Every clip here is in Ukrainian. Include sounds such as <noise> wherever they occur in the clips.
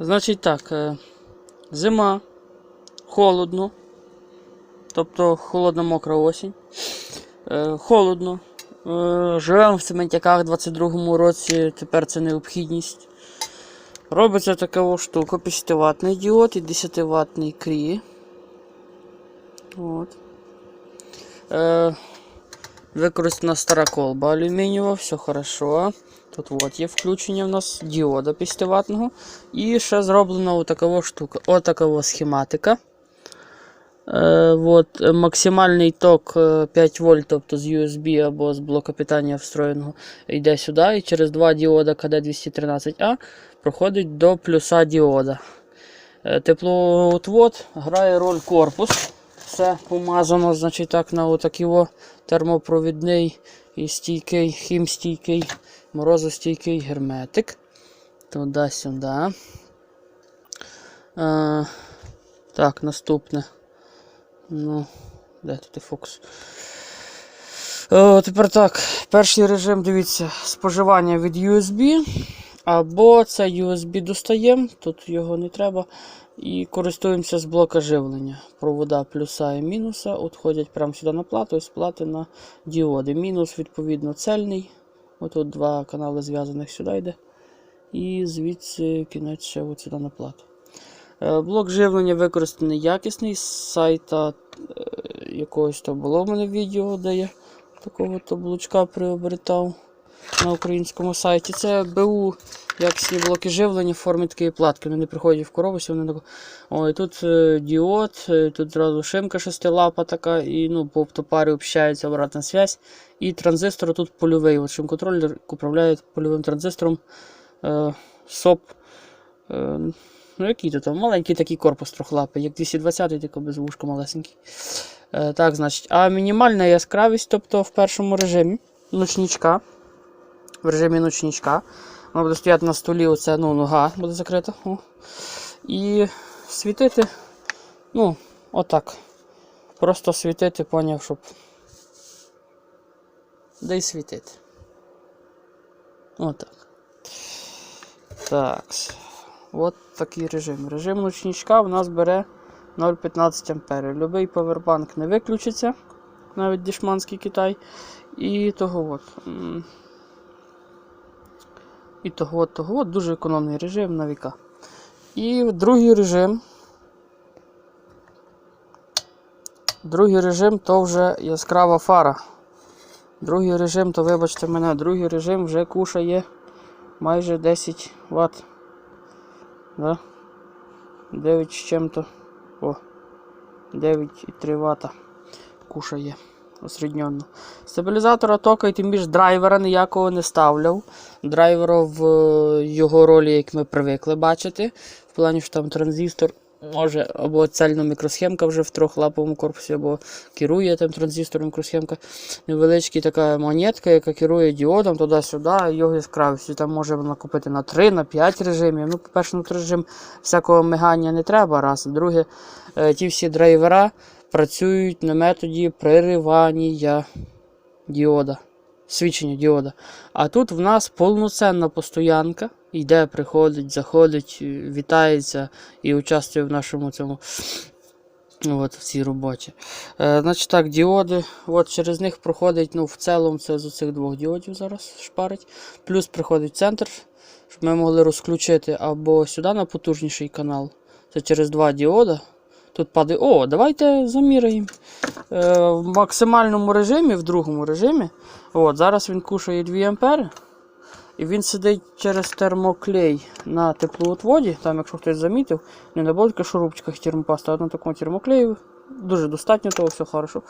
Значить так, е, зима, холодно, тобто холодна мокра осінь. Е, Холодно. Е, Живемо в цементяках 22-му році, тепер це необхідність. Робиться така штука, 50-ваттний діод і 10-ваттний крі. От. Використана стара колба алюмінієва, все хорошо. Тут от є включення в нас діода 50-ваттного. І ще зроблена отакова штука. Отакова схематика. Е, от, е, максимальний ток е, 5 вольт, тобто з USB або з блока питання встроєного, йде сюди. І через два діода КД213А проходить до плюса діода. Е, Теплоотвод грає роль корпус. Все помазано, значить так, на отакий термопровідний і стійкий, хімстійкий, морозостійкий герметик. Туди-сюди. Е, так, наступне. Ну, де тут і фокус? О, тепер так. Перший режим, дивіться, споживання від USB. Або це USB достаємо, тут його не треба. І користуємося з блока живлення. Провода плюса і мінуса відходять прямо сюди на плату і з плати на діоди. Мінус, відповідно, цельний. Отут два канали зв'язаних сюди йде. І звідси кінець ще сюди на плату. Е, Блок живлення використаний якісний з сайта е, якогось то було в мене відео, де я такого то блочка приобретав на українському сайті. Це БУ якісні блоки живлення в формі такої платки. Вони не приходять в коробочку. Вони тако... Ой, тут е, діод, е, тут зразу шимка шестилапа така, і ну, по оптопарі общається обратна зв'язь. І транзистор тут польовий. От шим-контролер управляє польовим транзистором е, СОП. Е, Ну, який то там? Маленький такий корпус трохлапий, як 220 тільки без вушка малесенький. Е, так, значить, а мінімальна яскравість, тобто в першому режимі ночнічка. В режимі ночнічка. Вона буде стояти на столі, оце, ну, нога буде закрита. О. І світити, ну, отак. Просто світити, поняв, щоб. Да й світити. Отак. Так. От такий режим. Режим ночничка у нас бере 0,15 А. Любий павербанк не виключиться, навіть дішманський Китай. І того от. І того того дуже економний режим на віка. І другий режим. Другий режим то вже яскрава фара. Другий режим, то вибачте мене, другий режим вже кушає майже 10 Вт. Да? 9 з чим-то. О, 9,3 Вт кушає осередньонно. Стабілізатора тока і тим більше драйвера ніякого не ставляв. Драйвера в е, його ролі, як ми привикли бачити. В плані, що там транзистор може або цельна мікросхемка вже в трьохлаповому корпусі, або керує там транзистором мікросхемка. Невеличка така монетка, яка керує діодом туди-сюди, його яскравістю. Там може вона купити на 3, на 5 режимів. Ну, по-перше, на 3 режим всякого мигання не треба. Раз. Друге, е, ті всі драйвера працюють на методі приривання діода. Свідчення діода. А тут в нас повноцінна постоянка. Йде, приходить, заходить, вітається і участвує в нашому цьому от, в цій роботі. Е, значить так, діоди. От через них проходить, ну, в цілому це з цих двох діодів зараз шпарить. Плюс приходить центр, щоб ми могли розключити або сюди на потужніший канал. Це через два діода. Тут падає. О, давайте заміряємо. Е, в максимальному режимі, в другому режимі. От, зараз він кушає 2 ампери. І він сидить через термоклей на теплоотводі. Там, якщо хтось замітив, не на болтка шурупчиках термопаста, а на такому термоклеї. Дуже достатньо того, все хорошо.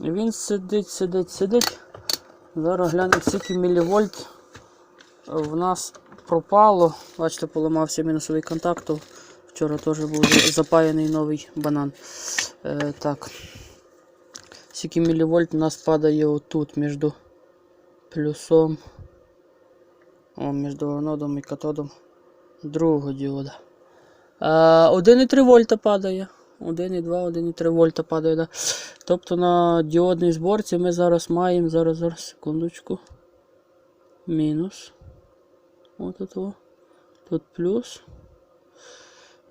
Він сидить, сидить, сидить. Зараз глянемо, скільки мілівольт в нас пропало. Бачите, поламався мінусовий контакт. Вчора теж був запаяний новий банан. Е, так. Скільки мілівольт у нас падає отут між плюсом. О, між анодом і катодом другого діода. А, 1,3 вольта падає. 1,2, 1,3 вольта падає. Да. Тобто на діодній зборці ми зараз маємо, зараз, зараз, секундочку. Мінус. От тут. Тут плюс.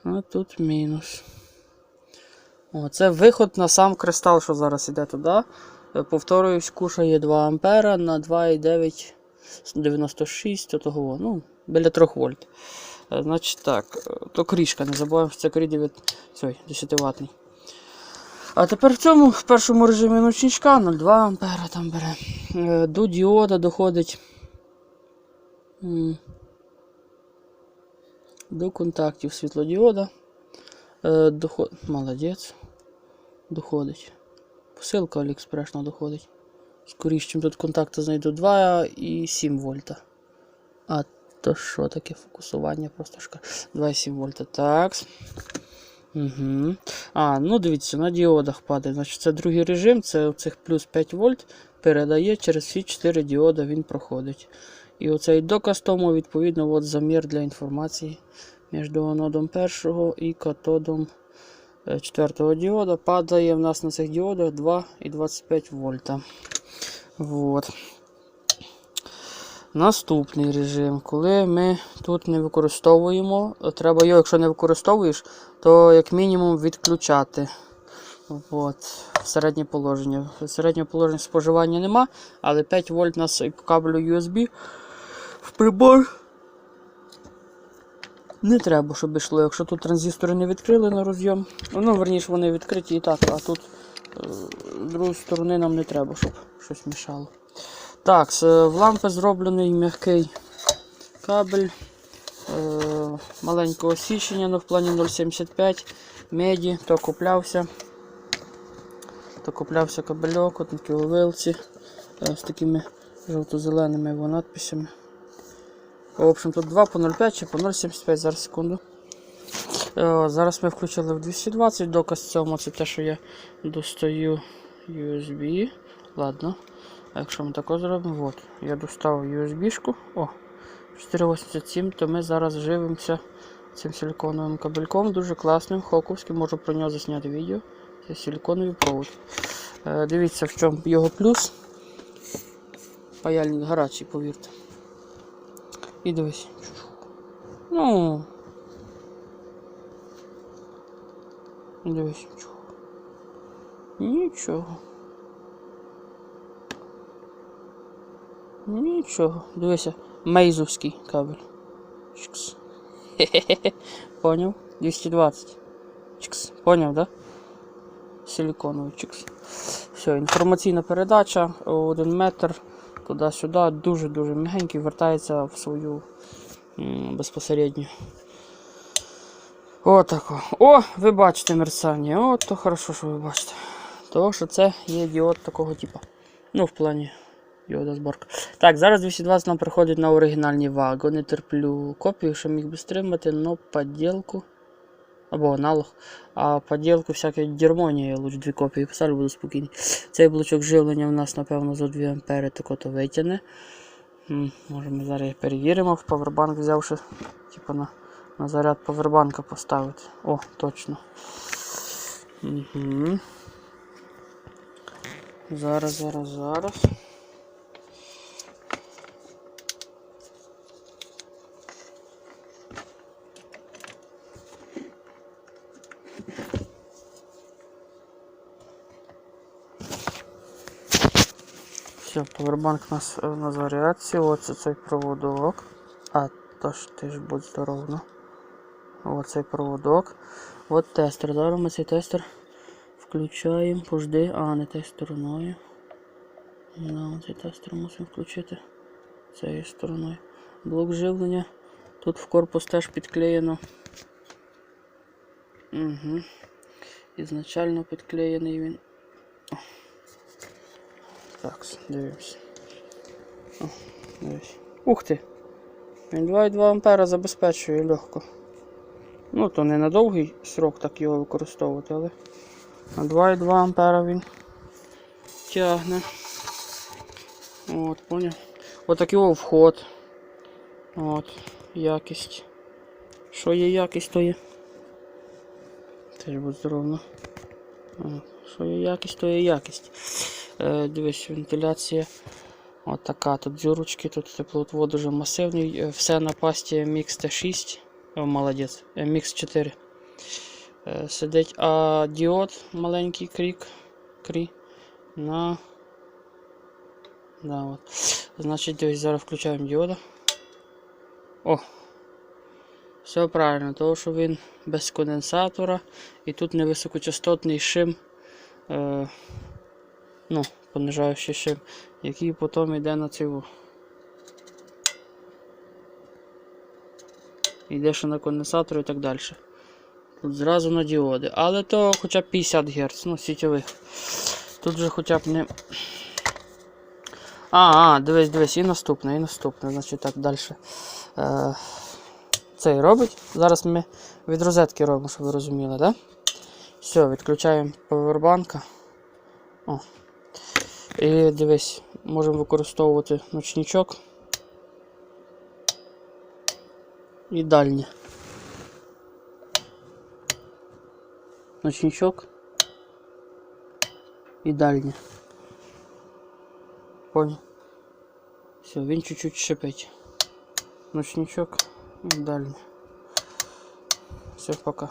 А тут мінус. О, це виход на сам кристал, що зараз іде туди. Е, Повторююсь, кушає 2 ампера на 2,9 96, то того, ну, біля 3 вольт. Е, Значить так, е, то крішка, не забуваємо, що це крі 9, цей, 10 ватний. А тепер в цьому в першому режимі ночничка 0,2 ампера там бере. До діода доходить. До контактів світлодіода. Е, доход... Молодець. Доходить. Посилка Аліекспрешна доходить. Скоріше, чим тут контакти знайду 2,7 вольта. А то що таке фокусування? Просто шка. 2,7 вольта. Так. Угу. А, ну дивіться, на діодах падає. Значить, це другий режим, це цих плюс 5 вольт передає через всі 4 діода він проходить. І оцей доказ тому, відповідно, от замір для інформації між анодом першого і катодом е, четвертого діода. Падає в нас на цих діодах 2,25 вольта. Вот. Наступний режим, коли ми тут не використовуємо, треба його, якщо не використовуєш, то як мінімум відключати. От, середнє положення. Середнього положення споживання нема, але 5 вольт у нас кабелю USB прибор. Не треба, щоб йшло. Якщо тут транзистори не відкрили на розйом, ну верніше вони відкриті і так, а тут е, з другої сторони нам не треба, щоб щось мішало. Так, в лампи зроблений м'який кабель е, маленького січення, ну в плані 0,75 меді, то куплявся. То куплявся кабельок, от такі вилці е, з такими жовто-зеленими надписями. В общем, тут 2 по 0,5 чи по 0,75 зараз секунду. Е, Зараз ми включили в 220 доказ цьому, це те, що я достаю USB. Ладно. А якщо ми тако зробимо, от, я достав USB-шку. О, 487, то ми зараз живемося цим силиконовим кабельком, дуже класним, хоковським, можу про нього засняти відео. Це силиконовий провод. Е, дивіться, в чому його плюс. Паяльник гарячий, повірте. І дивись. Ну. Дивись. Нічого. Нічого. Дивися. Мейзовський кабель. Чикс. Хе-хе-хе. <laughs> Поняв? 220. Чикс. Поняв, да? Силиконовий чикс. Все, інформаційна передача. Один метр туди-сюди. Дуже-дуже м'ягенький, вертається в свою безпосередню. Отако. О, ви бачите мерцання. О, то хорошо, що ви бачите. Тому що це є діод такого типу. Ну, в плані діода зборка. Так, зараз 220 нам приходить на оригінальні ваго. Не терплю копію, що міг би стримати, но поділку. Або аналог. А поділку всяке дерьмо, я лучше дві копії писали, буду спокійний. Цей блочок живлення в нас, напевно, за 2 ампери тако то витягне. М, Може ми зараз перевіримо. В павербанк взявши, типу на, на заряд павербанка поставити. О, точно. Угу. Зараз, зараз, зараз. Все, повербанк у нас е, на зарядці. Оце цей проводок. А, то ж ти ж будь здоров, ну. Оцей проводок. От тестер. Зараз ми цей тестер включаємо. Пожди. А, не тією стороною. Да, цей тестер мусимо включити цією стороною. Блок живлення. Тут в корпус теж підклеєно. Угу. Ізначально підклеєний він. Так, дивимося. О, дивись. Ух ти! Він 2,2 ампера забезпечує легко. Ну, то не на довгий срок так його використовувати, але на 2,2 ампера він тягне. От, поняв. Отак його вход. От, якість. Що є якість, то є. Теж будь здоровно. Що є якість, то є якість. Е, дивись, вентиляція. От така. Тут дзюрочки, тут теплоотвод дуже масивний. Е, Все на пасті Mix T6. О, молодець. Е, Mix 4. е, сидить, а діод маленький крік, крі на. Да, от. Значить, дивись, зараз включаємо діода. О! Все правильно, тому що він без конденсатора і тут невисокочастотний шим, е, ну, понижаючий шим, який потім йде на цю. Йде ще на конденсатор і так далі. Тут зразу на діоди. Але то хоча б 50 Гц, ну, сітєвих. Тут же хоча б не. А, а, дивись, дивись, і наступне, і наступне. Значить так, далі. Е, цей робить. Зараз ми від розетки робимо, щоб ви розуміли, так? Да? Все, відключаємо повербанка. О. І дивись, можемо використовувати ночничок. І дальнє. Ночничок. І дальнє. Понял? Все, він чуть-чуть шипить. Ночничок і дальнє. Все, пока.